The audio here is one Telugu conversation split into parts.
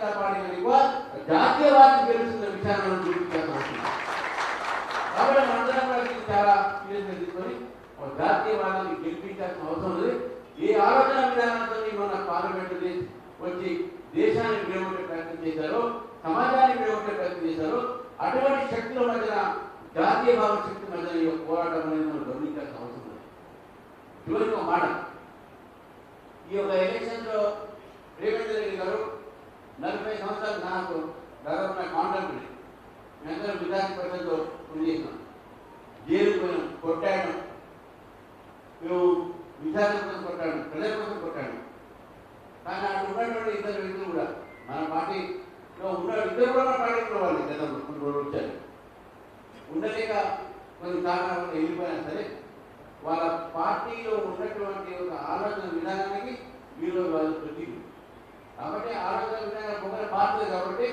జనతా పార్టీ కంటే ఎక్కువ జాతీయవాదం గెలుస్తున్న విషయాన్ని మనం చూపించాల్సిన కాబట్టి మనందరం కూడా చాలా సీరియస్గా తీసుకొని ఒక జాతీయవాదాన్ని గెలిపించాల్సిన అవసరం ఉంది. ఈ ఆలోచన విధానంతో మన పార్లమెంట్ వచ్చి దేశాన్ని విడగొట్టే ప్రయత్నం చేశారు సమాజాన్ని విడగొట్టే ప్రయత్నం చేశారు. అటువంటి శక్తుల మధ్యన జాతీయ భావ శక్తి మధ్యన ఈ పోరాటం అనేది మనం గమనించాల్సిన అవసరం ఉంది చివరికి ఒక మాట. ఈ యొక్క ఎలక్షన్లో రేవంత్ రెడ్డి గారు నలభై సంవత్సరాలు నాకు దాదాపు నా కాంట్రాక్ట్ ఉంది. మేమందరం విధాన పరిషత్లో పనిచేసినాం జైలు పోయినాం కొట్టాడు. మేము విచారణ కోసం కొట్టాడు ప్రజల కోసం కొట్టాడు. కానీ అక్కడ ఉన్నటువంటి ఇద్దరు వ్యక్తులు కూడా మన పార్టీలో ఉన్న ఇద్దరు కూడా మన పార్టీలో వాళ్ళు గతంలో కొన్ని రోజులు వచ్చారు. ఉండలేక కొన్ని కారణాలు వెళ్ళిపోయినా సరే వాళ్ళ పార్టీలో ఉన్నటువంటి ఒక ఆలోచన విధానానికి వీళ్ళు వాళ్ళు ప్రతి కాబట్టి ఆలోచన విధానం ఒకరి మారుతుంది కాబట్టి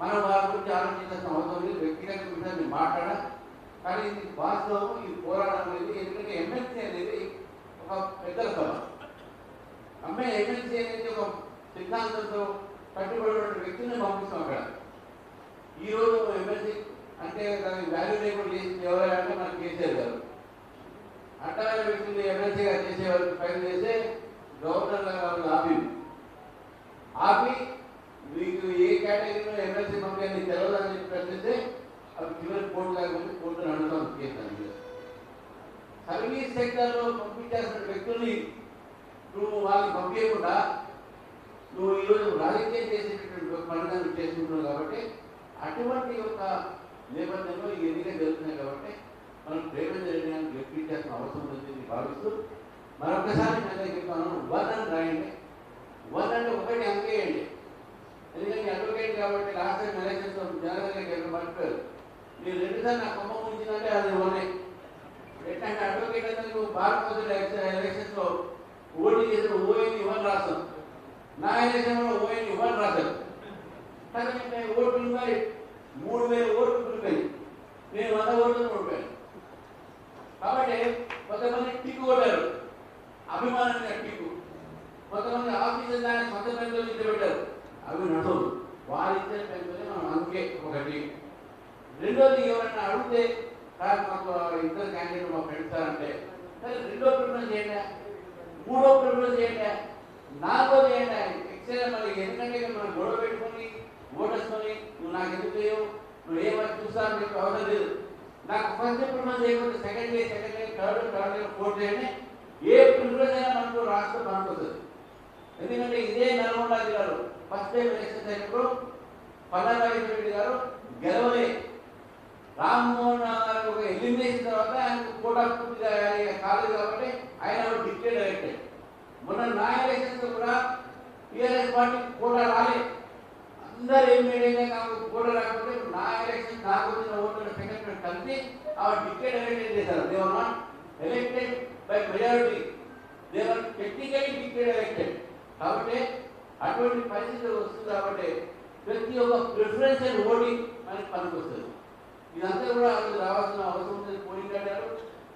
మనం వారి గురించి ఆలోచించాల్సిన అవసరం లేదు. వ్యక్తిగత విషయాన్ని మాట్లాడా కానీ ఇది వాస్తవం ఇది పోరాటం అనేది. ఎందుకంటే ఎమ్మెల్సీ అనేది ఒక పెద్దల సభ. అమ్మాయి ఎమ్మెల్సీ అనేది ఒక సిద్ధాంతంతో కట్టుబడిన వ్యక్తిని పంపిస్తాం అక్కడ. ఈరోజు ఎమ్మెల్సీ అంటే దానికి వాల్యూ లేకుండా చేసింది ఎవరంటే మనకు కేసీఆర్ గారు. అట్టాల వ్యక్తులు ఎమ్మెల్సీగా చేసే వాళ్ళకి పైన చేస్తే గవర్నర్ గారు ఆపి ఆపి మీకు ఏ కేటగిరీలో ఎమ్మెల్సీ పంపించాలని తెలవదని చెప్పి ప్రశ్నిస్తే అవి చివరి కోర్టు లేకపోతే కోర్టును అడుగుతాం చేస్తాను సర్వీస్ సెక్టర్లో పంపించాల్సిన వ్యక్తుల్ని నువ్వు వాళ్ళని పంపించకుండా నువ్వు ఈరోజు రాజకీయం చేసేటటువంటి ఒక పనులను చేసుకుంటున్నావు కాబట్టి అటువంటి యొక్క నేపథ్యంలో ఈ ఎన్నికలు జరుగుతున్నాయి కాబట్టి మనం రేవంత్ రెడ్డి గారిని గెలిపించాల్సిన అవసరం ఉందని భావిస్తూ మరొకసారి నేను చెప్తాను వన్ అని రాయండి. వన్ అంటే ఒకటి అంకేయండి ఎందుకంటే అడ్వకేట్ కాబట్టి లాస్ట్ టైం ఎలక్షన్స్ జనరల్గా గెలిపి మర్చిపోయారు మీరు రెండుసార్లు నా కొమ్మ ముంచిందంటే అది ఉన్నాయి ఎట్లాంటి అడ్వకేట్ అంటే నువ్వు భారతదేశ ఎలక్షన్స్లో ఓటీ చేసిన ఓఎన్ ఇవ్వని రాస్తాం నా ఎలక్షన్లో ఓఎన్ ఇవ్వని రాశారు కానీ నేను ఓట్లు మరి మూడు వేల ఓట్లు ఉంటాయి నేను వంద ఓట్లు ఓడిపోయాను కాబట్టి కొంతమంది టిక్ కొట్టారు. అభిమానంగా టిక్కు కొంతమంది ఆఫీసర్ దాన్ని సొంత పెన్నులు ఇంటి పెట్టారు అవి నడవదు. వారిద్దరి ఇద్దరు మనం అందుకే ఒకటి. రెండోది ఎవరైనా అడిగితే సార్ మాకు ఇద్దరు క్యాండిడేట్ మా పెడతారంటే అంటే సరే రెండో ప్రిఫరెన్స్ చేయండి మూడో ప్రిఫరెన్స్ చేయండి నాలుగో చేయండి ఎక్సైజ్ మరి ఎందుకంటే మనం గొడవ పెట్టుకొని ఓటేసుకొని నువ్వు నాకు ఎందుకు చేయవు నువ్వు ఏ వర్క్ చూస్తావు? చెప్పి అవసరం లేదు. నాకు ఫస్ట్ ప్రిఫరెన్స్ చేయకపోతే second day second day third third day fourth డేనే ఏ ప్రిఫరెన్స్ అయినా మనకు రాష్ట్రం మనకు ఎందుకంటే ఇదే నల్గొండ జిల్లాలో ఫస్ట్ టైం ఎలక్షన్ అయినప్పుడు పల్లారాజు రెడ్డి గారు గెలవలే. రామ్మోహన్ రావు గారు ఒక ఎలిమినేషన్ తర్వాత ఆయనకు కోటా పూర్తిగా కాలేదు కాబట్టి ఆయన డిక్టేట్ అయ్యాడు మొన్న నా ఎలక్షన్స్ కూడా టీఆర్ఎస్ పార్టీ కోటా రాలే. అందరు ఏం మీడియా నాకు కోట రాకపోతే నా ఎలక్షన్ నాకు వచ్చిన ఓట్ల సెకండ్ కలిసి ఆ డిక్టేట్ ఎలక్టెడ్ చేశారు? They were elected by majority they were technically dictate elected కాబట్టి అటువంటి పరిస్థితి వస్తుంది కాబట్టి ప్రతి ఒక్క ప్రిఫరెన్షియల్ ఓటింగ్ మనకి పనికి వస్తుంది ఇదంతా కూడా అసలు రావాల్సిన అవసరం ఉంది. పోలింగ్ అడిగారు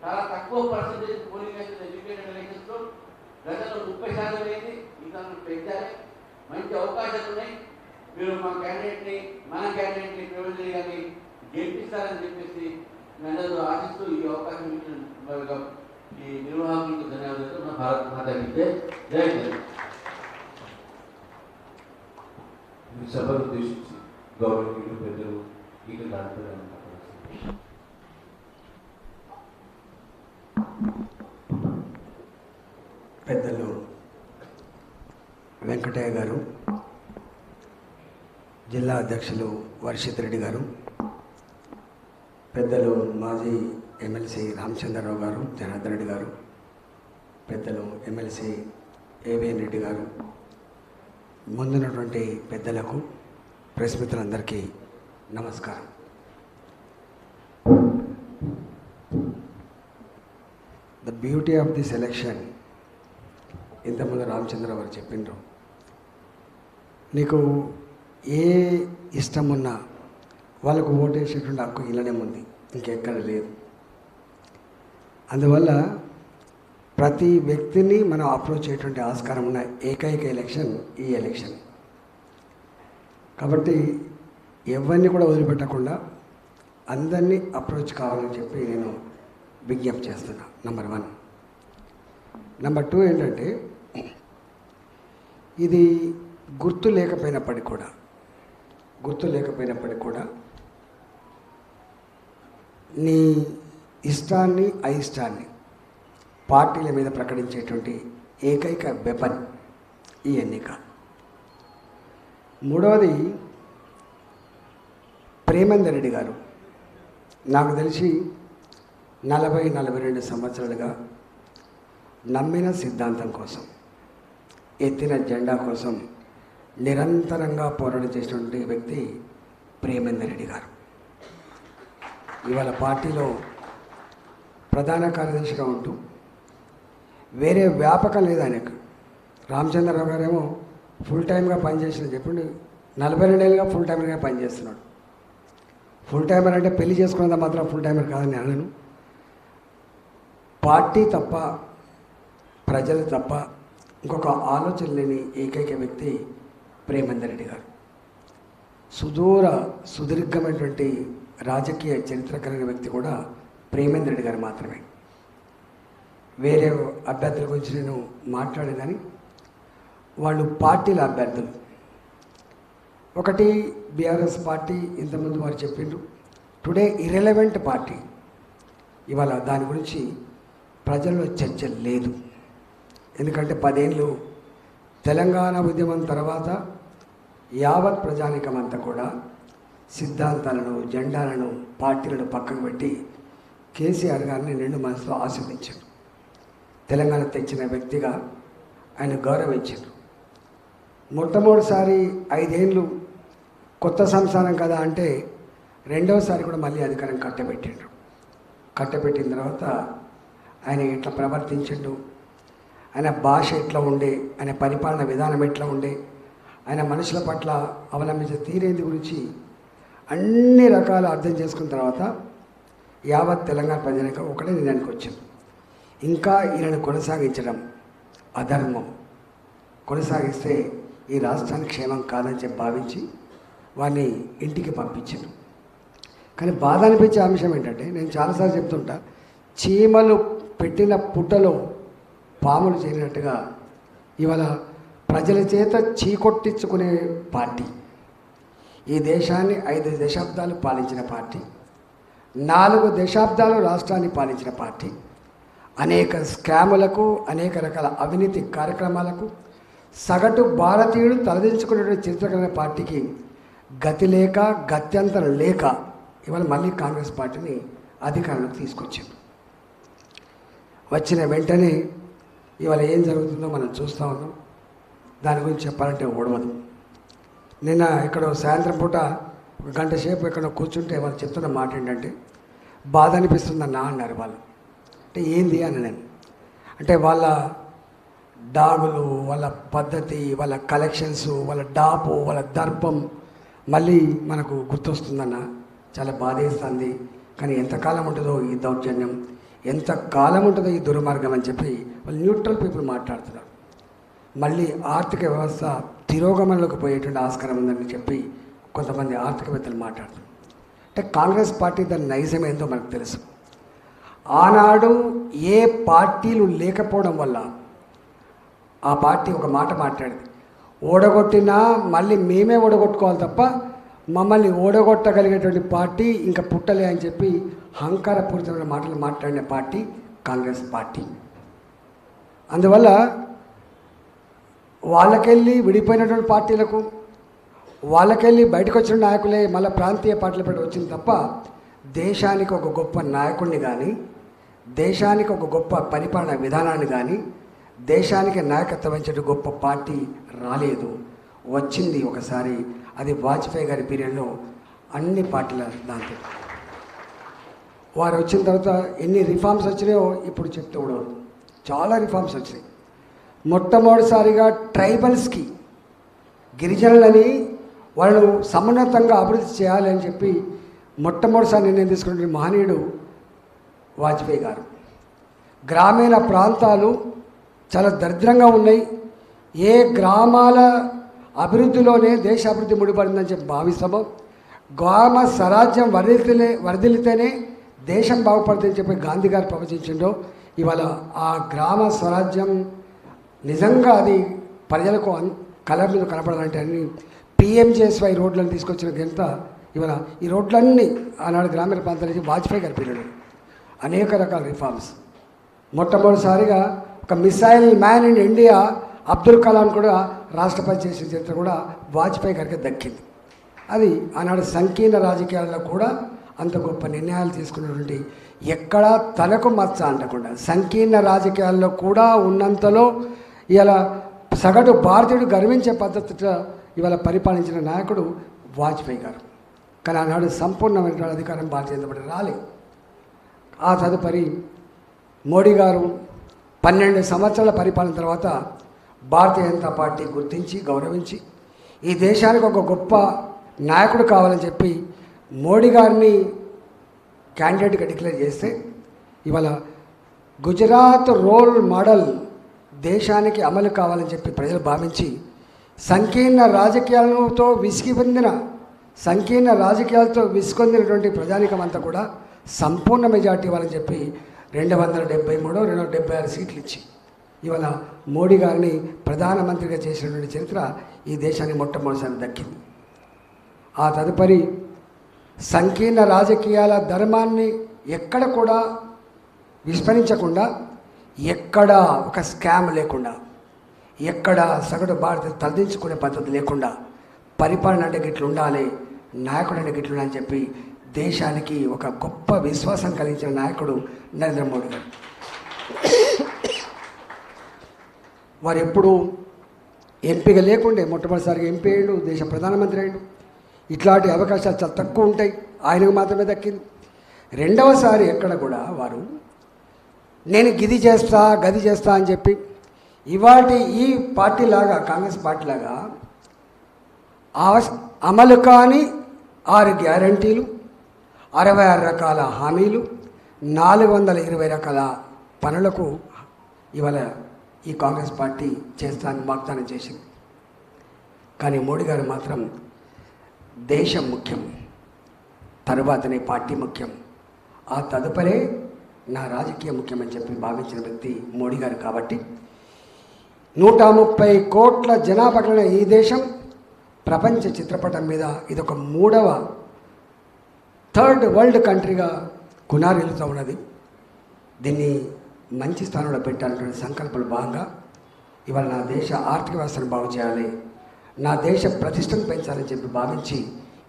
చాలా తక్కువ పర్సెంటేజ్ పోలింగ్ అయితే ఎడ్యుకేటెడ్ ఎలక్షన్స్లో గతంలో ముప్పై శాతం అయింది ఇంకా పెంచాలి. మంచి అవకాశాలు ఉన్నాయి. మీరు మా క్యాండిడేట్ని మన క్యాండిడేట్ని ప్రివెంట్ చేయాలి గెలిపిస్తారని చెప్పేసి నేను ఆశిస్తూ ఈ అవకాశం ఇచ్చిన ఈ నిర్వాహకులకు ధన్యవాదాలు. మన మాత జై హింద్. ఈ సభను ఉద్దేశించి గౌరవనీయులు పెద్దలు ఈగ దాంట్లో పెద్దలు వెంకటయ్య గారు జిల్లా అధ్యక్షులు వర్షిత్ రెడ్డి గారు పెద్దలు మాజీ ఎమ్మెల్సీ రామచంద్రరావు గారు జనార్దన్ రెడ్డి గారు పెద్దలు ఎమ్మెల్సీ ఏవిఎన్ రెడ్డి గారు ముందున్నటువంటి పెద్దలకు ప్రెస్ మిత్రులందరికీ నమస్కారం. The beauty of this election ఇంతకుముందు రామచంద్ర వారు చెప్పిండ్రు. నీకు ఏ ఇష్టం ఉన్నా వాళ్ళకు ఓటేసేటువంటి హక్కు ఇలానే ఉంది ఇంకెక్కడ లేదు. అందువల్ల ప్రతి వ్యక్తిని మనం అప్రోచ్ చేయటువంటి ఆస్కారం ఉన్న ఏకైక ఎలక్షన్ ఈ ఎలక్షన్ కాబట్టి ఎవరిని కూడా వదిలిపెట్టకుండా అందరినీ అప్రోచ్ కావాలని చెప్పి నేను విజ్ఞప్తి చేస్తున్నా. నంబర్ వన్ నెంబర్ టూ ఏంటంటే ఇది గుర్తు లేకపోయినప్పటికీ కూడా గుర్తు లేకపోయినప్పటికీ కూడా నీ ఇష్టాన్ని అయిష్టాన్ని పార్టీల మీద ప్రకటించేటువంటి ఏకైక వెపన్ ఈ ఎన్నిక. మూడవది ప్రేమేందర్ రెడ్డి గారు. నాకు తెలిసి నలభై నలభై రెండు సంవత్సరాలుగా నమ్మిన సిద్ధాంతం కోసం ఎత్తిన జెండా కోసం నిరంతరంగా పోరాటం చేసినటువంటి వ్యక్తి ప్రేమేందర్ రెడ్డి గారు. ఇవాళ పార్టీలో ప్రధాన కార్యదర్శిగా ఉంటూ వేరే వ్యాపకం లేదు ఆయనకు. రామచంద్రరావు గారేమో ఫుల్ టైమ్గా పనిచేసిన చెప్పండి. నలభై రెండేళ్ళుగా ఫుల్ టైమర్గా పనిచేస్తున్నాడు ఫుల్ టైమర్ అంటే పెళ్ళి చేసుకున్నంత మాత్రం ఫుల్ టైమర్ కాదని అనను. పార్టీ తప్ప ప్రజలు తప్ప ఇంకొక ఆలోచన లేని ఏకైక వ్యక్తి ప్రేమేందర్ రెడ్డి గారు. సుదూర సుదీర్ఘమైనటువంటి రాజకీయ చరిత్ర కలిగిన వ్యక్తి కూడా ప్రేమేందర్ రెడ్డి గారు మాత్రమే. వేరే అభ్యర్థుల గురించి నేను మాట్లాడే కానీ వాళ్ళు పార్టీల అభ్యర్థులు. ఒకటి బీఆర్ఎస్ పార్టీ ఇంతకుముందు వారు చెప్పిండ్రు. Today irrelevant party. ఇవాళ దాని గురించి ప్రజల్లో చర్చ లేదు. ఎందుకంటే పదేళ్ళు తెలంగాణ ఉద్యమం తర్వాత యావత్ ప్రజానికం అంతా కూడా సిద్ధాంతాలను జెండాలను పార్టీలను పక్కకు పెట్టి కేసీఆర్ గారిని నిండు మనసులో ఆశీర్వదించారు. తెలంగాణ తెచ్చిన వ్యక్తిగా ఆయన గౌరవించారు. మొట్టమొదటిసారి ఐదేళ్ళు కొత్త సంసారం కదా అంటే రెండవసారి కూడా మళ్ళీ అధికారం కట్టబెట్టిండ్రు. కట్టబెట్టిన తర్వాత ఆయన ఎట్లా ప్రవర్తించిండు? ఆయన భాష ఎట్లా ఉండే? ఆయన పరిపాలన విధానం ఎట్లా ఉండే? ఆయన మనుషుల పట్ల అవలంబించే తీరేది గురించి అన్ని రకాల అర్థం చేసుకున్న తర్వాత యావత్ తెలంగాణ ప్రజలకు ఒకటే నిర్ణయానికి వచ్చింది ఇంకా ఈయనను కొనసాగించడం అధర్మం. కొనసాగిస్తే ఈ రాష్ట్రానికి క్షేమం కాదని చెప్పి భావించి వాడిని ఇంటికి పంపించారు. కానీ బాధ అనిపించే అంశం ఏంటంటే నేను చాలాసార్లు చెప్తుంటా చీమలు పెట్టిన పుట్టలో పాములు చేరినట్టుగా ఇవాళ ప్రజల చేత చీకొట్టించుకునే పార్టీ. ఈ దేశాన్ని ఐదు దశాబ్దాలు పాలించిన పార్టీ. నాలుగు దశాబ్దాలు రాష్ట్రాన్ని పాలించిన పార్టీ. అనేక స్కాములకు అనేక రకాల అవినీతి కార్యక్రమాలకు సగటు భారతీయుడు తలదించుకునేటువంటి చిత్రకరణ పార్టీకి గతి లేక గత్యంతరం లేక ఇవాళ మళ్ళీ కాంగ్రెస్ పార్టీని అధికారంలోకి తీసుకొచ్చింది వచ్చిన వెంటనే ఇవాళ ఏం జరుగుతుందో మనం చూస్తూ ఉన్నాం. దాని గురించి చెప్పాలంటే ఓడవదు. నిన్న ఇక్కడ సాయంత్రం పూట ఒక గంట సేపు ఇక్కడ కూర్చుంటే వాళ్ళు చెప్తున్న మాట ఏంటంటే బాధ అనిపిస్తుందన్నా అన్నారు వాళ్ళు. అంటే ఏంది అని నేను. అంటే వాళ్ళ డాగులు వాళ్ళ పద్ధతి వాళ్ళ కలెక్షన్స్ వాళ్ళ డాపు వాళ్ళ దర్పం మళ్ళీ మనకు గుర్తొస్తుందన్న. చాలా బాధేస్తుంది. కానీ ఎంతకాలం ఉంటుందో ఈ దౌర్జన్యం. ఎంత కాలం ఉంటుందో ఈ దుర్మార్గం అని చెప్పి వాళ్ళు న్యూట్రల్ పీపుల్ మాట్లాడుతున్నారు. మళ్ళీ ఆర్థిక వ్యవస్థ తిరోగమనలోకి పోయేటువంటి ఆస్కారం ఉందని చెప్పి కొంతమంది ఆర్థికవేత్తలు మాట్లాడుతున్నారు. అంటే కాంగ్రెస్ పార్టీ దాని నైజం ఏందో మనకు తెలుసు. ఆనాడు ఏ పార్టీలు లేకపోవడం వల్ల ఆ పార్టీ ఒక మాట మాట్లాడింది. ఓడగొట్టినా మళ్ళీ మేమే ఓడగొట్టుకోవాలి తప్ప మమ్మల్ని ఓడగొట్టగలిగేటువంటి పార్టీ ఇంకా పుట్టలే అని చెప్పి అహంకారపూరితమైన మాటలు మాట్లాడిన పార్టీ కాంగ్రెస్ పార్టీ. అందువల్ల వాళ్ళకెళ్ళి విడిపోయినటువంటి పార్టీలకు వాళ్ళకెళ్ళి బయటకు వచ్చిన నాయకులే మళ్ళీ ప్రాంతీయ పార్టీల పెట్టి వచ్చింది తప్ప దేశానికి ఒక గొప్ప నాయకుడిని కానీ దేశానికి ఒక గొప్ప పరిపాలన విధానాన్ని కానీ దేశానికి నాయకత్వం వహించే గొప్ప పార్టీ రాలేదు. వచ్చింది ఒకసారి అది వాజ్పేయి గారి పీరియడ్లో అన్ని పార్టీల దాంతో వారు వచ్చిన తర్వాత ఎన్ని రిఫార్మ్స్ వచ్చినాయో ఇప్పుడు చెప్తూ కూడా చాలా రిఫార్మ్స్ వచ్చినాయి. మొట్టమొదటిసారిగా ట్రైబల్స్కి గిరిజనులని వాళ్ళు సమున్నతంగా అభివృద్ధి చేయాలి అని చెప్పి మొట్టమొదటిసారి నిర్ణయం తీసుకున్న మహనీయుడు వాజ్పేయి గారు. గ్రామీణ ప్రాంతాలు చాలా దరిద్రంగా ఉన్నాయి. ఏ గ్రామాల అభివృద్ధిలోనే దేశ అభివృద్ధి ముడిపడిందని చెప్పి భావిస్తామో. గ్రామ స్వరాజ్యం వరదిలే వరదిలితేనే దేశం బాగుపడుతుందని చెప్పి గాంధీ గారు ప్రవచించిండో ఇవాళ ఆ గ్రామ స్వరాజ్యం నిజంగా అది ప్రజలకు అన్- కలర్ మీద కనపడాలంటే అన్ని పిఎంజేఎస్వై రోడ్లను తీసుకొచ్చిన ఘనత ఇవాళ ఈ రోడ్లన్నీ ఆనాడు గ్రామీణ ప్రాంతాల నుంచి వాజ్పేయి గారి పిల్లలు అనేక రకాల రిఫార్మ్స్ మొట్టమొదటిసారిగా ఒక missile man in India Abdul Kalam కూడా రాష్ట్రపతి చేసిన చరిత్ర కూడా వాజ్పేయి గారికి దక్కింది. అది ఆనాడు సంకీర్ణ రాజకీయాల్లో కూడా అంత గొప్ప నిర్ణయాలు తీసుకున్నటువంటి ఎక్కడా తనకు మచ్చ అంటకుండా సంకీర్ణ రాజకీయాల్లో కూడా ఉన్నంతలో ఇవాళ సగటు భారతీయుడు గర్వించే పద్ధతిలో ఇవాళ పరిపాలించిన నాయకుడు వాజ్పేయి గారు. కానీ ఆనాడు సంపూర్ణమైన అధికారం భారతీయ జనతా పార్టీ రాలేదు. ఆ తదుపరి మోడీ గారు పన్నెండు సంవత్సరాల పరిపాలన తర్వాత భారతీయ జనతా పార్టీ గుర్తించి గౌరవించి ఈ దేశానికి ఒక గొప్ప నాయకుడు కావాలని చెప్పి మోడీ గారిని క్యాండిడేట్గా డిక్లేర్ చేస్తే ఇవాళ గుజరాత్ రోల్ మోడల్ దేశానికి అమలు కావాలని చెప్పి ప్రజలు భావించి సంకీర్ణ రాజకీయాలతో విసిగి పొందిన సంకీర్ణ రాజకీయాలతో విసుకొందినటువంటి ప్రజానికమంతా కూడా సంపూర్ణ మెజార్టీ ఇవ్వాలని చెప్పి రెండు వందల డెబ్బై మూడు రెండు వందల డెబ్బై ఆరు సీట్లు ఇచ్చి ఇవాళ మోడీ గారిని ప్రధానమంత్రిగా చేసినటువంటి చరిత్ర ఈ దేశానికి మొట్టమొదటిసారి దక్కింది. ఆ తదుపరి సంకీర్ణ రాజకీయాల ధర్మాన్ని ఎక్కడ కూడా విస్మరించకుండా ఎక్కడ ఒక స్కామ్ లేకుండా ఎక్కడ సగటు భారత తలదించుకునే పద్ధతి లేకుండా పరిపాలన అంటే గిట్లు ఉండాలి నాయకుడు అంటే గిట్లు ఉండాలని చెప్పి దేశానికి ఒక గొప్ప విశ్వాసం కలిగించిన నాయకుడు నరేంద్ర మోడీ గారు. వారు ఎప్పుడు ఎంపీగా లేకుండే మొట్టమొదటిసారిగా ఎంపీ అయ్యాడు దేశ ప్రధానమంత్రి అయ్యాడు. ఇట్లాంటి అవకాశాలు చాలా తక్కువ ఉంటాయి. ఆయనకు మాత్రమే దక్కింది. రెండవసారి ఎక్కడ కూడా వారు నేను గిది చేస్తా గది చేస్తా అని చెప్పి ఇవాటి ఈ పార్టీ లాగా కాంగ్రెస్ పార్టీలాగా అమలు కాని ఆరు గ్యారంటీలు అరవై ఆరు రకాల హామీలు నాలుగు వందల ఇరవై రకాల పనులకు ఇవాళ ఈ కాంగ్రెస్ పార్టీ చేస్తానని వాగ్దానం చేసింది. కానీ మోడీ గారు మాత్రం దేశం ముఖ్యం తరువాతనే పార్టీ ముఖ్యం. ఆ తదుపరే నా రాజకీయ ముఖ్యమని చెప్పి భావించిన వ్యక్తి మోడీ గారు కాబట్టి నూట ముప్పై కోట్ల జనాభా ఈ దేశం ప్రపంచ చిత్రపటం మీద ఇదొక మూడవ థర్డ్ వరల్డ్ కంట్రీగా కునారిల్లుతూ ఉన్నది. దీన్ని మంచి స్థానంలో పెట్టాలన్నటువంటి సంకల్పాలు భాగంగా ఇవాళ నా దేశ ఆర్థిక వ్యవస్థను బాగు చేయాలి నా దేశ ప్రతిష్టను పెంచాలని చెప్పి భావించి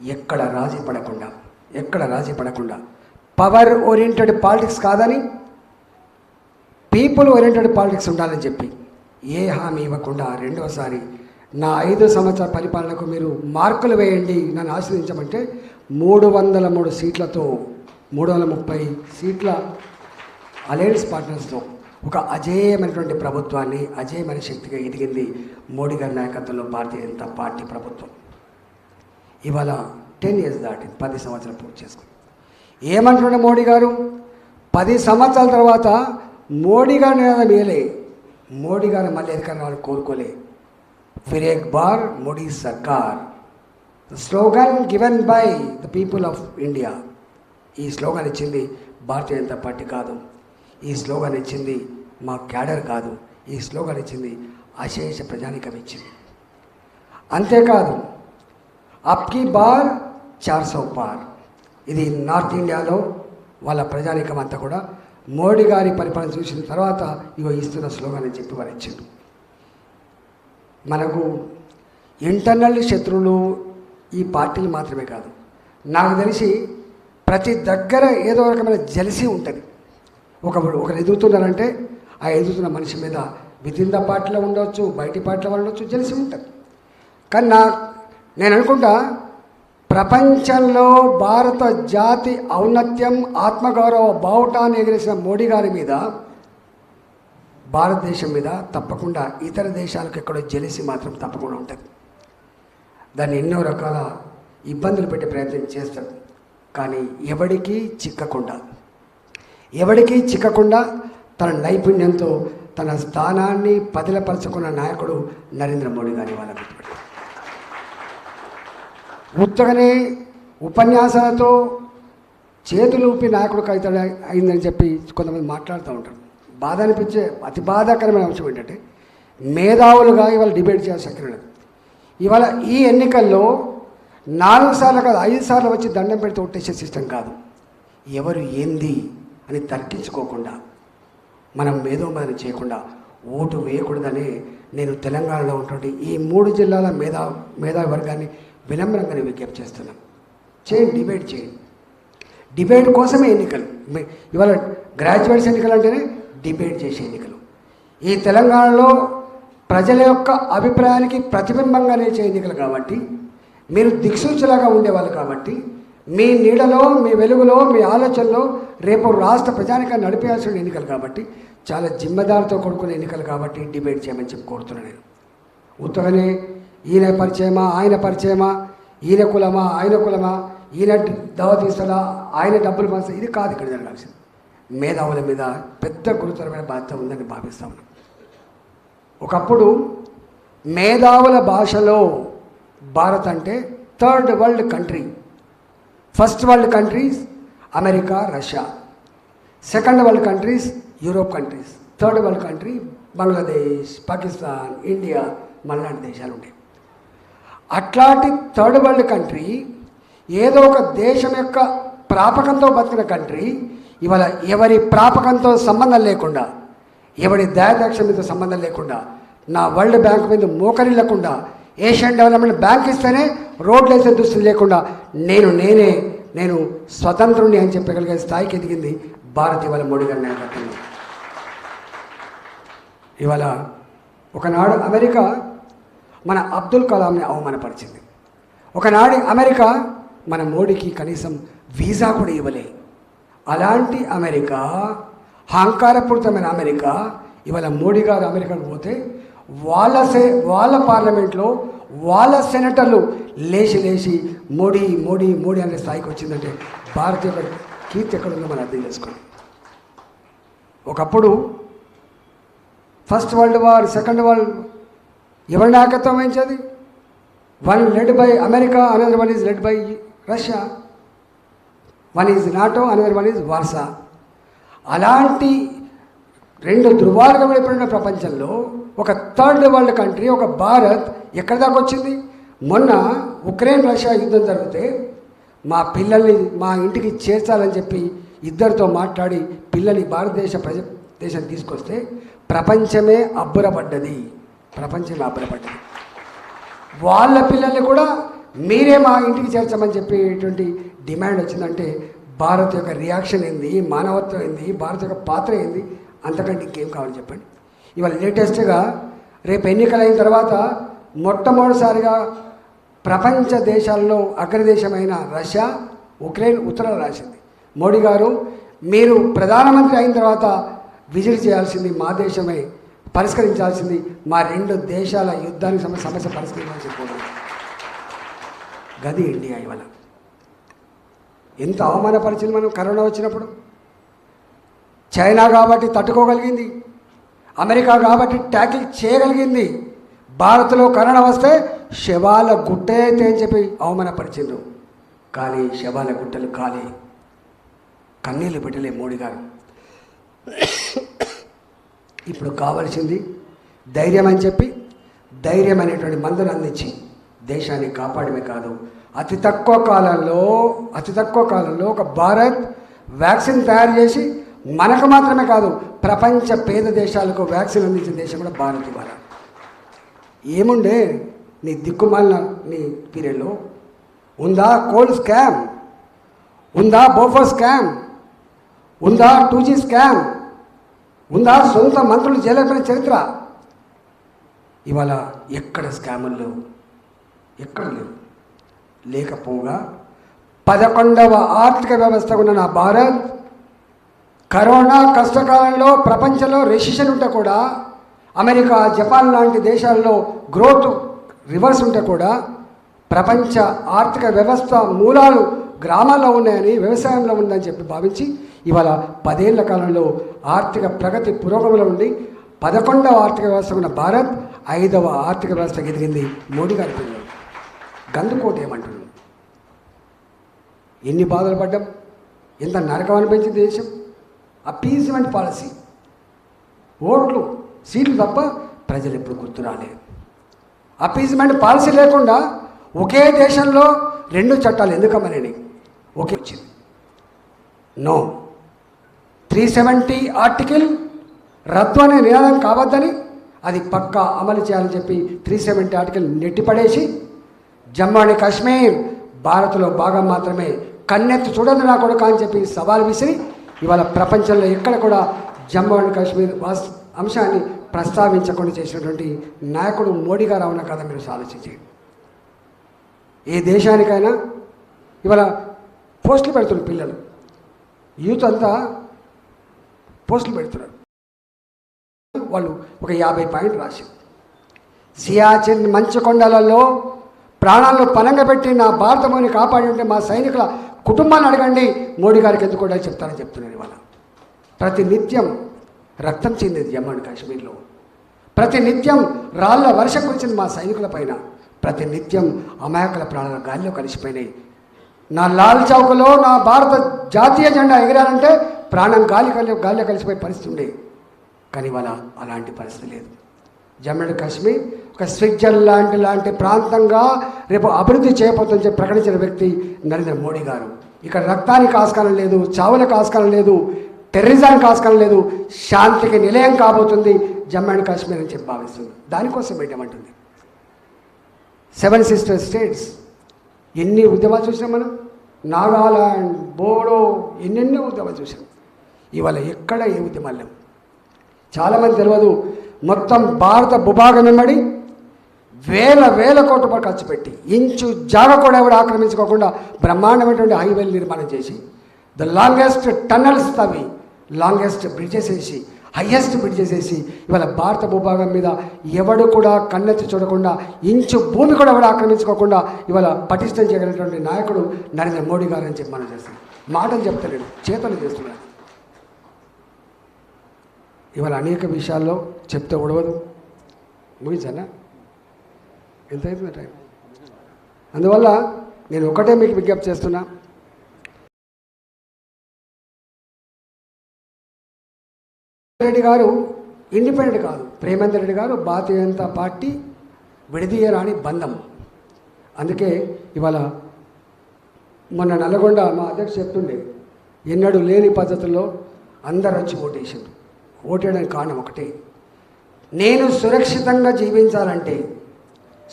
ఎక్కడ రాజీ పడకుండా ఎక్కడ రాజీ పడకుండా పవర్ ఓరియంటెడ్ పాలిటిక్స్ కాదని పీపుల్ ఓరియంటెడ్ పాలిటిక్స్ ఉండాలని చెప్పి ఏ హామీ ఇవ్వకుండా రెండవసారి నా ఐదు సంవత్సరాల పరిపాలనకు మీరు మార్కులు వేయండి నన్ను ఆశ్రయించమంటే మూడు వందల మూడు సీట్లతో మూడు వందల ముప్పై సీట్ల అలయన్స్ పార్ట్నర్స్తో ఒక అజేయమైనటువంటి ప్రభుత్వాన్ని అజేయమైన శక్తిగా ఎదిగింది మోడీ గారి నాయకత్వంలో భారతీయ జనతా పార్టీ ప్రభుత్వం. ఇవాళ టెన్ ఇయర్స్ దాటింది పది సంవత్సరాలు పూర్తి చేసుకుంది. ఏమంటున్నాడు మోడీ గారు? పది సంవత్సరాల తర్వాత మోడీ గారి నినాదం ఏలే మోడీ గారు మళ్ళీ అధికారం కోరుకోలే. ఫిర్ ఎక్ బార్ మోడీ సర్కార్. The slogan given by the people of India ఈ స్లోగన్ ఇచ్చింది భారతీయ జనతా పార్టీ కాదు. ఈ స్లోగన్ ఇచ్చింది మా క్యాడర్ కాదు. ఈ స్లోగన్ ఇచ్చింది అశేష ప్రజానికం ఇచ్చింది. అంతేకాదు అప్కి బార్ చార్ సౌ పార్. ఇది నార్త్ ఇండియాలో వాళ్ళ ప్రజానికం అంతా కూడా మోడీ గారి పరిపాలన చూసిన తర్వాత ఇగో ఇస్తున్న స్లోగన్ అని చెప్పి వారు ఇచ్చిండు మనకు ఇంటర్నల్ శత్రువులు ఈ పార్టీలు మాత్రమే కాదు. నాకు తెలిసి ప్రతి దగ్గర ఏదో రకమైన జలసి ఉంటుంది. ఒక ఒకరు ఎదుగుతున్నారంటే ఆ ఎదుగుతున్న మనిషి మీద విధింద ద పార్టీలో ఉండవచ్చు బయటి పార్టీలో ఉండవచ్చు జలసి ఉంటుంది. కానీ నా నేను అనుకుంటా ప్రపంచంలో భారత జాతి ఔన్నత్యం ఆత్మగౌరవ బావుటాన్ని ఎగిరేసిన మోడీ గారి మీద భారతదేశం మీద తప్పకుండా ఇతర దేశాలకు ఎక్కడో జలిసి మాత్రం తప్పకుండా ఉంటుంది. దాన్ని ఎన్నో రకాల ఇబ్బందులు పెట్టే ప్రయత్నం చేస్తాడు కానీ ఎవడికి చిక్కకుండా ఎవడికి చిక్కకుండా తన నైపుణ్యంతో తన స్థానాన్ని పదిలపరచుకున్న నాయకుడు నరేంద్ర మోడీ గారి వాళ్ళ గుర్తుపెట్టారు ఉత్తగనే ఉపన్యాసాలతో చేతులు ఊపి నాయకుడు అవుతాడు అయిందని చెప్పి కొంతమంది మాట్లాడుతూ ఉంటారు. బాధ అనిపించే అతి బాధాకరమైన అంశం ఏంటంటే మేధావులుగా ఇవాళ డిబేట్ చేయాల్సి లేదు. ఇవాళ ఈ ఎన్నికల్లో నాలుగు సార్లు కాదు ఐదు సార్లు వచ్చి దండం పెడితే ఒట్టేసే సిస్టమ్ కాదు. ఎవరు ఏంది అని తట్టించుకోకుండా మనం మేధోమదనం చేయకుండా ఓటు వేయకూడదని నేను తెలంగాణలో ఉన్నటువంటి ఈ మూడు జిల్లాల మేధా మేధావి వర్గాన్ని వినమ్రంగానే విజ్ఞప్తి చేస్తున్నాను. చేయండి డిబేట్ చేయండి. డిబేట్ కోసమే ఎన్నికలు. ఇవాళ గ్రాడ్యుయేట్స్ ఎన్నికలు అంటేనే డిబేట్ చేసే ఎన్నికలు. ఈ తెలంగాణలో ప్రజల యొక్క అభిప్రాయానికి ప్రతిబింబంగా నిలిచే ఎన్నికలు కాబట్టి మీరు దిక్సూచిలాగా ఉండేవాళ్ళు కాబట్టి మీ నీడలో మీ వెలుగులో మీ ఆలోచనలో రేపు రాష్ట్ర ప్రజానికాన్ని నడిపేయాల్సిన ఎన్నికలు కాబట్టి చాలా జిమ్మదారితో కూడుకున్న ఎన్నికలు కాబట్టి డిబేట్ చేయమని చెప్పి కోరుతున్నాను నేను. ఉత్తగానే ఈయన పరిచయమా ఆయన పరిచయమా ఈయన కులమా ఆయన కులమా ఈయన దవ తీస్తాడా ఆయన డబ్బులు పంచా ఇది కాదు ఇక్కడ జరగాల్సింది. మేధావుల మీద పెద్ద గురుతరమైన బాధ్యత ఉందని భావిస్తా ఒకప్పుడు మేధావుల భాషలో భారత్ అంటే third world country. First world countries America Russia. Second world countries Europe countries. Third world country Bangladesh Pakistan India మళ్ళాంటి దేశాలు ఉంటాయి. అట్లాంటి థర్డ్ వరల్డ్ కంట్రీ ఏదో ఒక దేశం యొక్క ప్రాపకంతో బతికిన కంట్రీ ఇవాళ ఎవరి ప్రాపకంతో సంబంధం లేకుండా ఎవరి మీద సంబంధం లేకుండా నా వరల్డ్ బ్యాంక్ మీద మోకరిల్లకుండా ఏషియన్ డెవలప్మెంట్ బ్యాంక్ ఇస్తేనే రోడ్లు వేసే దుస్తులు లేకుండా నేను నేనే నేను స్వతంత్రుణ్ణి అని చెప్పగలిగే స్థాయికి ఎదిగింది భారత్ ఇవాళ మోడీ గారి నాయకత్వంలో ఇవాళ ఒకనాడు అమెరికా మన అబ్దుల్ కలాంని అవమానపరిచింది. ఒకనాడు అమెరికా మన మోడీకి కనీసం వీసా కూడా ఇవ్వలే. అలాంటి అమెరికా అహంకారపూరితమైన అమెరికా ఇవాళ మోడీ గారు అమెరికాకు పోతే వాళ్ళ సే వాళ్ళ పార్లమెంట్లో వాళ్ళ సెనేటర్లు లేచి లేచి మోడీ మోడీ మోడీ అనే స్థాయికి వచ్చిందంటే భారతీయ కీర్తి ఎక్కడుందో మనం అర్థం చేసుకోండి ఒకప్పుడు first world war second world ఎవరి నాయకత్వం వహించేది? One led by America another one is led by Russia. One is NATO another one is Warsaw. అలాంటి రెండు ధృవాలుగా విడిపడిన ప్రపంచంలో ఒక థర్డ్ వరల్డ్ కంట్రీ ఒక భారత్ ఎక్కడి దాకా వచ్చింది? మొన్న ఉక్రెయిన్ రష్యా యుద్ధం జరిగితే మా పిల్లల్ని మా ఇంటికి చేర్చాలని చెప్పి ఇద్దరితో మాట్లాడి పిల్లల్ని భారతదేశ ప్రజ దేశం తీసుకొస్తే ప్రపంచమే అబ్బురపడ్డది. ప్రపంచమే అబ్బురపడ్డది. వాళ్ళ పిల్లల్ని కూడా మీరే మా ఇంటికి చేర్చమని చెప్పేటువంటి డిమాండ్ వచ్చిందంటే భారత్ యొక్క రియాక్షన్ ఏంది? మానవత్వం ఏంది? భారత్ యొక్క పాత్ర ఏంది? అంతకంటే ఇంకేం కావాలి చెప్పండి. ఇవాళ లేటెస్ట్గా రేపు ఎన్నికలైన తర్వాత మొట్టమొదటిసారిగా ప్రపంచ దేశాల్లో అగ్రదేశమైన రష్యా ఉక్రెయిన్ ఉత్తరాలు రాసింది. మోడీ గారు మీరు ప్రధానమంత్రి అయిన తర్వాత విజిట్ చేయాల్సింది మా దేశమే పరిష్కరించాల్సింది మా రెండు దేశాల యుద్ధానికి సమస్య సమస్య పరిష్కరించాల్సి కూడా గది ఇండియా ఇవాళ. ఎంత అవమానపరిచింది మనం కరోనా వచ్చినప్పుడు? చైనా కాబట్టి తట్టుకోగలిగింది. అమెరికా కాబట్టి ట్యాకిల్ చేయగలిగింది. భారత్లో కరోనా వస్తే శవాల గుట్టే అయితే అని చెప్పి అవమానపరిచిండ్రు. కానీ శవాల గుట్టలు ఖాళీ కన్నీళ్ళు పెట్టలే మోడీ గారు. ఇప్పుడు కావలసింది ధైర్యం అని చెప్పి ధైర్యం అనేటువంటి మందులు అందించి దేశాన్ని కాపాడమే కాదు. అతి తక్కువ కాలంలో అతి తక్కువ కాలంలో ఒక భారత్ వ్యాక్సిన్ తయారు చేసి మనకు మాత్రమే కాదు ప్రపంచ పేద దేశాలకు వ్యాక్సిన్ అందించిన దేశం కూడా భారత్ ఇవాళ. ఏముండే? నీ దిక్కుమాలిన నీ పీరియడ్లో? ఉందా కోల్డ్ స్కామ్? ఉందా బోఫో స్కామ్? ఉందా టూ జీ స్కామ్? ఉందా సొంత మంత్రులు చేయలేకపోయిన చరిత్ర? ఇవాళ ఎక్కడ స్కాములు? లేవు ఎక్కడ లేవు. లేకపోగా పదకొండవ ఆర్థిక వ్యవస్థ ఉన్న నా భారత్ కరోనా కష్టకాలంలో ప్రపంచంలో రెసిషన్ ఉంటే కూడా అమెరికా జపాన్ లాంటి దేశాల్లో గ్రోత్ రివర్స్ ఉంటే కూడా ప్రపంచ ఆర్థిక వ్యవస్థ మూలాలు గ్రామాల్లో ఉన్నాయని వ్యవసాయంలో ఉందని చెప్పి భావించి ఇవాళ పదేళ్ళ కాలంలో ఆర్థిక ప్రగతి పురోగమనం ఉండి పదకొండవ ఆర్థిక వ్యవస్థ ఉన్న భారత్ ఐదవ ఆర్థిక వ్యవస్థ ఎదిగింది మోడీ గారి పిల్లలు గందుకోట ఏమంటున్నాడు? ఎన్ని బాధలు పడ్డాం? ఎంత నరకం అనిపించింది దేశం? Appeasement policy. ఓట్లు సీట్లు తప్ప ప్రజలు ఎప్పుడు గుర్తు రాలేదు. అపీజ్మెంట్ పాలసీ లేకుండా ఒకే దేశంలో రెండు చట్టాలు ఎందుకమ్మని ఒకే వచ్చింది. నో. త్రీ సెవెంటీ ఆర్టికల్ రద్దు అనే నినాదం కావద్దని అది పక్కా అమలు చేయాలని చెప్పి త్రీ సెవెంటీ ఆర్టికల్ నెట్టిపడేసి జమ్మూ అండ్ కాశ్మీర్ భారత్లో భాగం మాత్రమే. కన్నెత్తి చూడదు నా కొడుకు అని చెప్పి సవాల్ విసిరి ఇవాళ ప్రపంచంలో ఎక్కడ కూడా జమ్మూ అండ్ కాశ్మీర్ వాస్ అంశాన్ని ప్రస్తావించకుండా చేసినటువంటి నాయకుడు మోడీ గారు అవునా కదా మీరు ఆలోచించి ఏ దేశానికైనా ఇవాళ పోస్టులు పెడుతున్నారు పిల్లలు. యూత్ అంతా పోస్టులు పెడుతున్నారు. వాళ్ళు ఒక యాభై పాయింట్ రాశారు. సియాచిన్ మంచు కొండలలో ప్రాణాలను పనంగా పెట్టి నా భారతమని కాపాడి ఉంటే మా సైనికుల కుటుంబాన్ని అడగండి. మోడీ గారికి ఎందుకు కూడా చెప్తారని చెప్తున్నారు ఇవాళ. ప్రతి నిత్యం రక్తం చెందింది జమ్మూ అండ్ కాశ్మీర్లో. ప్రతి నిత్యం రాళ్ళ వర్షం కురిచింది మా సైనికుల పైన. ప్రతి నిత్యం అమాయకుల ప్రాణాలు గాలిలో కలిసిపోయినాయి. నా లాల్ చౌకలో నా భారత జాతీయ జెండా ఎగిరాలంటే ప్రాణం గాలి కలి గాలిలో కలిసిపోయే పరిస్థితి ఉండే. కానీ ఇవాళ అలాంటి పరిస్థితి లేదు. జమ్మూ అండ్ కాశ్మీర్ ఒక స్విట్జర్లాండ్ లాంటి ప్రాంతంగా రేపు అభివృద్ధి చేయబోతుందని చెప్పి ప్రకటించిన వ్యక్తి నరేంద్ర మోడీ గారు. ఇక్కడ రక్తానికి ఆస్కారం లేదు చావులకు ఆస్కారం లేదు టెర్రరిజానికి ఆస్కారం లేదు శాంతికి నిలయం కాబోతుంది జమ్మూ అండ్ కాశ్మీర్ అని చెప్పి భావిస్తుంది దానికోసం పెట్టమంటుంది సెవెన్ సిస్టర్ స్టేట్స్ ఎన్ని ఉద్యమాలు చూసినాం మనం? నాగాలాండ్ బోడో ఎన్నెన్నో ఉద్యమాలు చూసాం ఇవాళ ఎక్కడ ఏ ఉద్యమాలు లేవు? చాలామంది తెలియదు మొత్తం భారత భూభాగం వెంబడి వేల వేల కోట్ల రూపాయలు ఖర్చు పెట్టి ఇంచు జాగ కూడా ఎవడు ఆక్రమించుకోకుండా బ్రహ్మాండమైనటువంటి హైవేలు నిర్మాణం చేసి ద లాంగెస్ట్ టన్నల్స్ తవ్వి లాంగెస్ట్ బ్రిడ్జెస్ వేసి హయ్యెస్ట్ బ్రిడ్జెస్ వేసి ఇవాళ భారత భూభాగం మీద ఎవడు కూడా కన్నెత్తి చూడకుండా ఇంచు భూమి కూడా ఎవడు ఆక్రమించుకోకుండా ఇవాళ పటిష్టం చేయగలిగినటువంటి నాయకుడు నరేంద్ర మోడీ గారు అని చెప్పి మనం చేస్తాం. మాటలు చెప్తలేడు చేతలు చేస్తున్నాడు ఇవాళ అనేక విషయాల్లో చెప్తే ఉడవదు ముగించానా ఎంత అవుతుంది టైం? అందువల్ల నేను ఒకటే మీకు విజ్ఞప్తి చేస్తున్నా. రెడ్డి గారు ఇండిపెండెంట్ కాదు. ప్రేమేందర్ రెడ్డి గారు భారతీయ జనతా పార్టీ విడదీయరాని బంధం. అందుకే ఇవాళ మొన్న నల్లగొండ మా అధ్యక్ష చెప్తుండే ఎన్నడూ లేని పద్ధతుల్లో అందరు వచ్చి ఓటేసిండ్రు. ఓటేయడానికి కారణం ఒకటే. నేను సురక్షితంగా జీవించాలంటే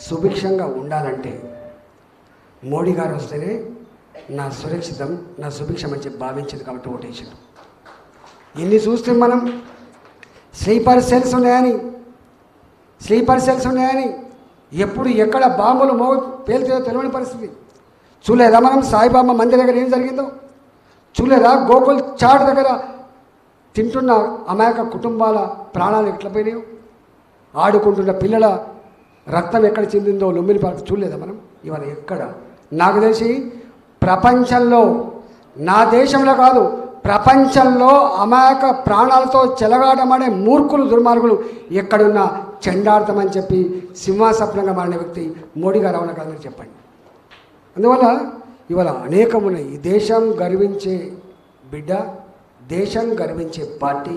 సుభిక్షంగా ఉండాలంటే మోడీ గారు వస్తేనే నా సురక్షితం నా సుభిక్షం అని చెప్పి భావించింది కాబట్టి ఓటేసిండు. ఇన్ని చూస్తే మనం స్లీపర్ సెల్స్ ఉన్నాయని స్లీపర్ సెల్స్ ఉన్నాయని ఎప్పుడు ఎక్కడ బాంబులు మో పేలుతాయో తెలియని పరిస్థితి. చూలేదా మనం సాయిబాబా మందిర్ దగ్గర ఏం జరిగిందో? చూలేదా గోకుల్ చాట్ దగ్గర తింటున్న అమాయక కుటుంబాల ప్రాణాలు ఎట్లా పోయినాయో? ఆడుకుంటున్న పిల్లల రక్తం ఎక్కడ చెందిందో లొమ్మిలి పార్క్ చూడలేదా మనం? ఇవాళ ఎక్కడ? నాకు తెలిసి ప్రపంచంలో నా దేశంలో కాదు ప్రపంచంలో అమాయక ప్రాణాలతో చెలగాటమాడే మూర్ఖులు దుర్మార్గులు ఎక్కడున్నా చెండాడతామని చెప్పి సింహాసప్నంగా మారిన వ్యక్తి మోడీ గారు అవునా కాదని చెప్పండి. అందువల్ల ఇవాళ అనేకం ఉన్నాయి. ఈ దేశం గర్వించే బిడ్డ దేశం గర్వించే పార్టీ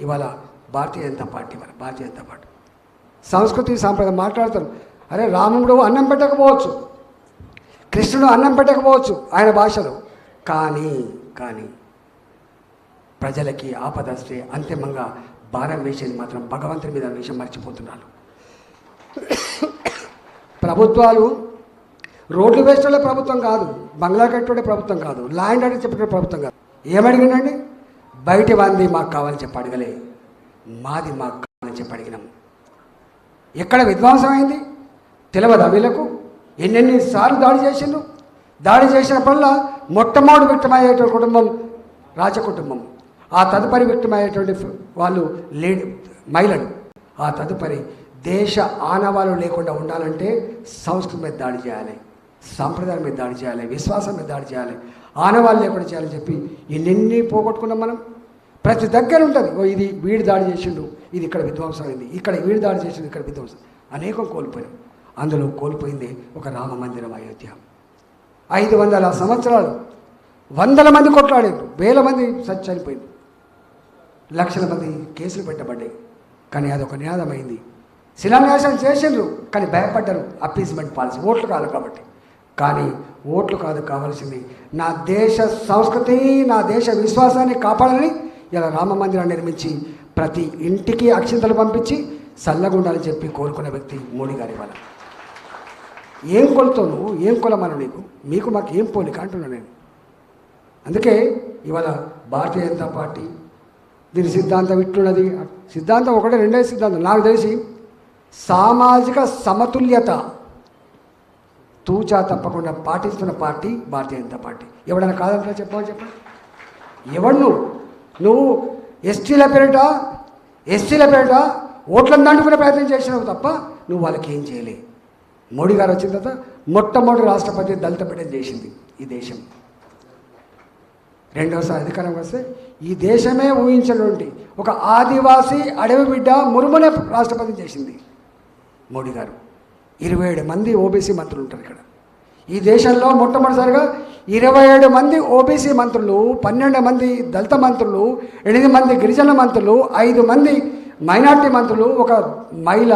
ఇవాళ భారతీయ జనతా పార్టీ మరి భారతీయ జనతా పార్టీ. సంస్కృతి సాంప్రదాయం మాట్లాడతారు. అరే రాముడు అన్నం పెట్టకపోవచ్చు. కృష్ణుడు అన్నం పెట్టకపోవచ్చు ఆయన భాషలో. కానీ కానీ ప్రజలకి ఆపద వస్తే అంతిమంగా భారం వేసేది మాత్రం భగవంతుని మీద విషయం మర్చిపోతున్నారు. ప్రభుత్వాలు రోడ్లు వేసేటోళ్ళే ప్రభుత్వం కాదు బంగ్లా కట్టోడే ప్రభుత్వం కాదు ల్యాండ్ అడిగి చెప్పే ప్రభుత్వం కాదు. ఏమడిగినండి బయటి వాంది మాకు కావాలని చెప్పి అడగలే. మాది మాకు కావాలని చెప్పి అడిగినాం. ఎక్కడ విధ్వంసమైంది? తెలియదు వీళ్ళకు? ఎన్నెన్నిసార్లు దాడి చేసిండు దాడి చేసినప్పుడల్లా మొట్టమొదటి వ్యక్తమయ్యేటువంటి కుటుంబం రాజ కుటుంబం ఆ తదుపరి వ్యక్తమయ్యేటువంటి వాళ్ళు లేడీ మహిళలు. ఆ తదుపరి దేశ ఆనవాలు లేకుండా ఉండాలంటే సంస్కృతి మీద దాడి చేయాలి సాంప్రదాయం మీద దాడి చేయాలి విశ్వాసం మీద దాడి చేయాలి. ఆనవాళ్ళు లేకుండా చేయాలని చెప్పి ఎన్నెన్ని పోగొట్టుకున్నాం మనం? ప్రతి దగ్గర ఉంటుంది. ఓ ఇది వీడి దాడి చేసిండు ఇది ఇక్కడ విధ్వంసం అయింది. ఇక్కడ వీడి దాడి చేసింది ఇక్కడ విధ్వంసం. అనేకం కోల్పోయాం అందులో కోల్పోయింది ఒక రామ మందిరం అయోధ్య. ఐదు వందల సంవత్సరాలు వందల మంది కొట్లాడారు. వేల మంది చ- చనిపోయింది లక్షల మంది కేసులు పెట్టబడ్డాయి. కానీ అదొక నినాదమైంది. శిలాన్యాసం చేసిండ్రు కానీ భయపడ్డారు. Appeasement policy. ఓట్లు కాదు కాబట్టి. కానీ ఓట్లు కాదు కావాల్సింది. నా దేశ సంస్కృతి నా దేశ విశ్వాసాన్ని కాపాడాలని ఇలా రామ మందిరాన్ని నిర్మించి ప్రతి ఇంటికి అక్షింతలు పంపించి చల్లగా ఉండాలని చెప్పి కోరుకున్న వ్యక్తి మోడీ గారి వల్ల. ఏం కొలతో నువ్వు? ఏం కొలమను నీకు? మీకు మాకు ఏం పోలిక అంటున్నా నేను. అందుకే ఇవాళ భారతీయ జనతా పార్టీ దీని సిద్ధాంతం ఇట్లున్నది. సిద్ధాంతం ఒకటే రెండే సిద్ధాంతం. నాకు తెలిసి సామాజిక సమతుల్యత తూచా తప్పకుండా పాటిస్తున్న పార్టీ భారతీయ జనతా పార్టీ. ఎవడైనా కాదంటే చెప్పమని చెప్పండి? ఎవడు నువ్వు? నువ్వు ఎస్టీల పేరిట ఎస్సీల పేరిట ఓట్లను దండుకునే ప్రయత్నం చేసినావు తప్ప నువ్వు వాళ్ళకి ఏం చేయలే. మోడీ గారు వచ్చిన తర్వాత మొట్టమొదటి రాష్ట్రపతి దళిత బిడ్డ చేసింది ఈ దేశం. రెండవసారి అధికారం వస్తే ఈ దేశమే ఊహించినటువంటి ఒక ఆదివాసీ అడవి బిడ్డ మురుమునే రాష్ట్రపతి చేసింది మోడీ గారు. ఇరవై ఏడు మంది ఓబీసీ మంత్రులు ఉంటారు ఇక్కడ. ఈ దేశంలో మొట్టమొదటిసారిగా ఇరవై ఏడు మంది ఓబీసీ మంత్రులు పన్నెండు మంది దళిత మంత్రులు ఎనిమిది మంది గిరిజన మంత్రులు ఐదు మంది మైనార్టీ మంత్రులు ఒక మహిళ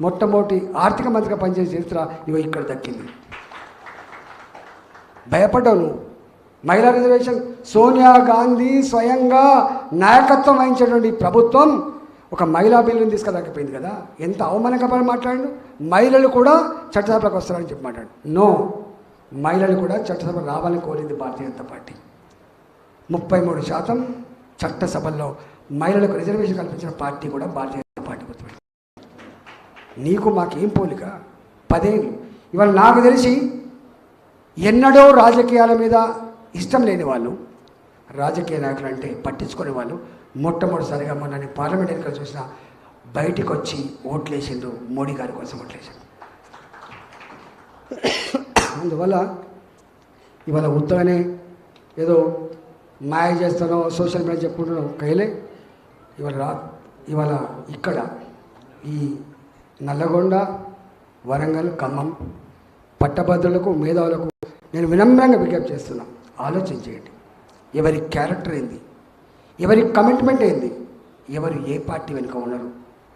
మొట్టమొదటి ఆర్థిక మంత్రిగా పనిచేసే చరిత్ర ఇవి ఇక్కడ దక్కింది. భయపడ్డావు నువ్వు మహిళా రిజర్వేషన్ సోనియా గాంధీ స్వయంగా నాయకత్వం వహించేటువంటి ప్రభుత్వం ఒక మహిళా బిల్లుని తీసుకురాకపోయింది కదా. ఎంత అవమానకరమైన మాట్లాడు మహిళలు కూడా చట్టసభలకు వస్తారని చెప్పి మాట్లాడు. నో. మహిళలు కూడా చట్టసభ రావాలని కోరింది భారతీయ జనతా పార్టీ. ముప్పై మూడు శాతం చట్టసభల్లో మహిళలకు రిజర్వేషన్ కల్పించిన పార్టీ కూడా భారతీయ జనతా పార్టీ గుర్తుపెట్టి నీకు మాకేం పోలిక? పదేళ్ళు. ఇవాళ నాకు తెలిసి ఎన్నడో రాజకీయాల మీద ఇష్టం లేని వాళ్ళు రాజకీయ నాయకులు అంటే పట్టించుకునే వాళ్ళు మొట్టమొదటిసారిగా మొన్న నేను పార్లమెంట్ ఎన్నికలు చూసిన బయటకు వచ్చి ఓట్లేసిండ్రు మోడీ గారి కోసం ఓట్లేసిండ్రు. అందువల్ల ఇవాళ ఉత్తగానే ఏదో మాయ చేస్తానో సోషల్ మీడియా చెప్పుకుంటున్నాం కైలే ఇవాళ రా ఇవాళ ఇక్కడ ఈ నల్లగొండ వరంగల్ ఖమ్మం పట్టభద్రులకు మేధావులకు నేను వినమ్రంగా విజ్ఞప్తి చేస్తున్నా. ఆలోచించేయండి. ఎవరి క్యారెక్టర్ ఏంది? ఎవరి కమిట్మెంట్ ఏంది? ఎవరు ఏ పార్టీ వెనుక ఉన్నారు?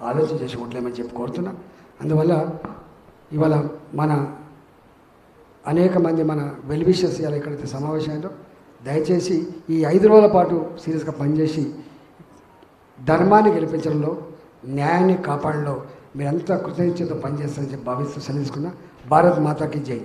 ఆలోచన చేసి ఓట్లేమని చెప్పి కోరుతున్నా. అందువల్ల ఇవాళ మన అనేక మంది మన వెల్విషర్స్ ఇలా ఎక్కడైతే సమావేశంలో దయచేసి ఈ ఐదు రోజుల పాటు సీరియస్గా పనిచేసి ధర్మాన్ని గెలిపించడంలో న్యాయాన్ని కాపాడంలో మీరంతా కృతజ్ఞతతో పనిచేస్తారని చెప్పి భావిస్తూ సెలవుకున్న భారత్ మాతాకి జై.